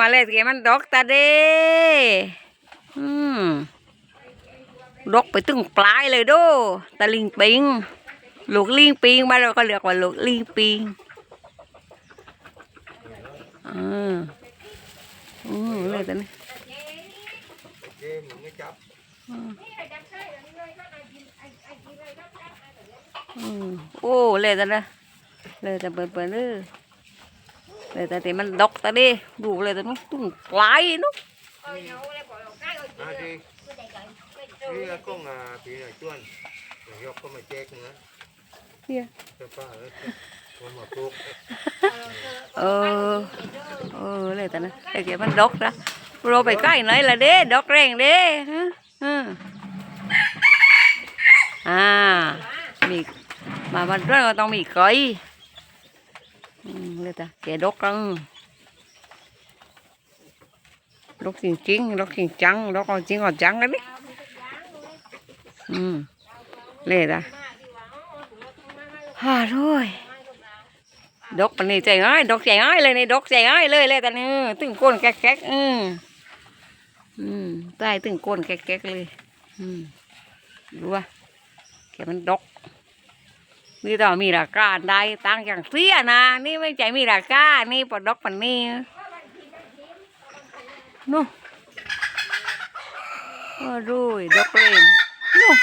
มาเลยแกมันดอกตาเด้อืมดอกไปถึงปลายเลยโดตะลิงปิงลูกลิงปิงมานเราก็เรียกว่าลูกลิงปิงอืมอืมเลยตอนนี้เจมึงไม่จับอืมโอ้เลยตอนนี้เลยแต่เปิดเปิดเลย เลยแต่ที่มันดอกตาเด้ดูเลยแต่มันถึงปลายเนุ๊กอะดีนี่ก็งอะปีหน่อยชวนเดี๋ยวยกก็มาแจกเนื้อเนี่ยเจ้าป้าเออผมมาปลูกเออเออเลยแต่นะแต่เดี๋ยวมันดอกนะเราไปใกล้ไหนล่ะเด้ดอกแรงเด้ฮะฮะอ่ามีมาบ้านเรื่องก็ต้องมีไก่อืม เลยแต่แกดกกังดกจริงจริงดกจริงจังดกเอาจริงเอาจังกันดิอืมเลยแต่ฮ่าด้วยดกปนนี้ใจง่ายดกใจง่ายเลยนี่ดกใจง่ายเลยเลยต่นี่ตึงก้นแก๊กๆอืมอืมใต้ตึงก้นแก๊กๆเลย อืมดูว่าแกมันดก นี่ต้องมีราคาได้ตั้งอย่างเสียนะ นี่ไม่ใช่มีราคา นี่ปลดดอกปันนี่นู่นโอ้ดูยดอกเล่นนู่น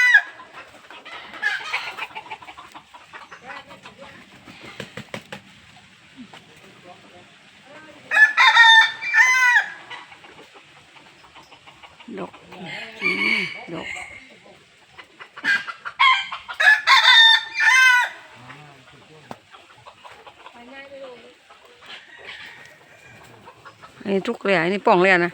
ดอกดอก อันนี้ทุกเลยอะอันนี้ป่องเลยอะนะ